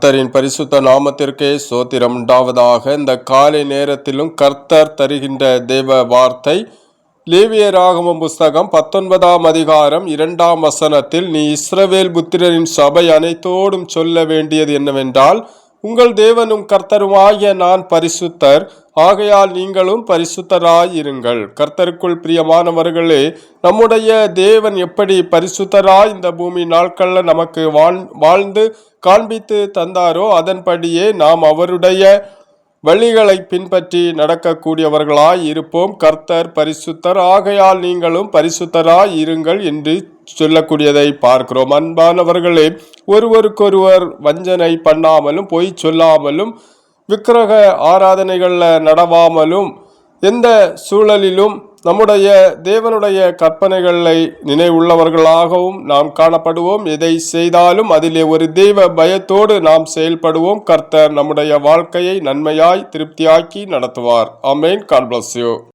கர்த்தரின் பரிசுத்த நாமத்திற்கே சோத்திரம். உண்டாவதாக இந்த காலை நேரத்திலும் கர்த்தர் தருகின்ற தேவ வார்த்தை. லேவியராகமம் புஸ்தகம் பத்தொன்பதாம் அதிகாரம் இரண்டாம் வசனத்தில் நீ இஸ்ரவேல் புத்திரரின் சபை அனைத்தோடும் சொல்ல வேண்டியது என்னவென்றால் உங்கள் தேவனும் கர்த்தருமாகிய நான் பரிசுத்தர். ஆகையால் நீங்களும் பரிசுத்தராயிருங்கள். கர்த்தருக்குள் பிரியமானவர்களே நம்முடைய தேவன் எப்படி பரிசுத்தராய் இந்த பூமி நாட்களில் நமக்கு வாழ் வாழ்ந்து காண்பித்து தந்தாரோ அதன்படியே நாம் அவருடைய வழிகளை பின்பற்றி நடக்கக்கூடியவர்களாய் இருப்போம். கர்த்தர் பரிசுத்தர். ஆகையால் நீங்களும் பரிசுத்தராய் இருங்கள் என்று சொல்லக்கூடியதை பார்க்கிறோம். அன்பானவர்களே ஒருவருக்கொருவர் வஞ்சனை பண்ணாமலும் பொய் சொல்லாமலும் விக்கிரக ஆராதனைகளில் நடவாமலும் எந்த சூழலிலும் நம்முடைய தேவனுடைய கற்பனைகளை நினைவுள்ளவர்களாகவும் நாம் காணப்படுவோம். எதை செய்தாலும் அதிலே ஒரு தெய்வ பயத்தோடு நாம் செயல்படுவோம். கர்த்தர் நம்முடைய வாழ்க்கையை நன்மையாய் திருப்தியாக்கி நடத்துவார். அமேன் காட்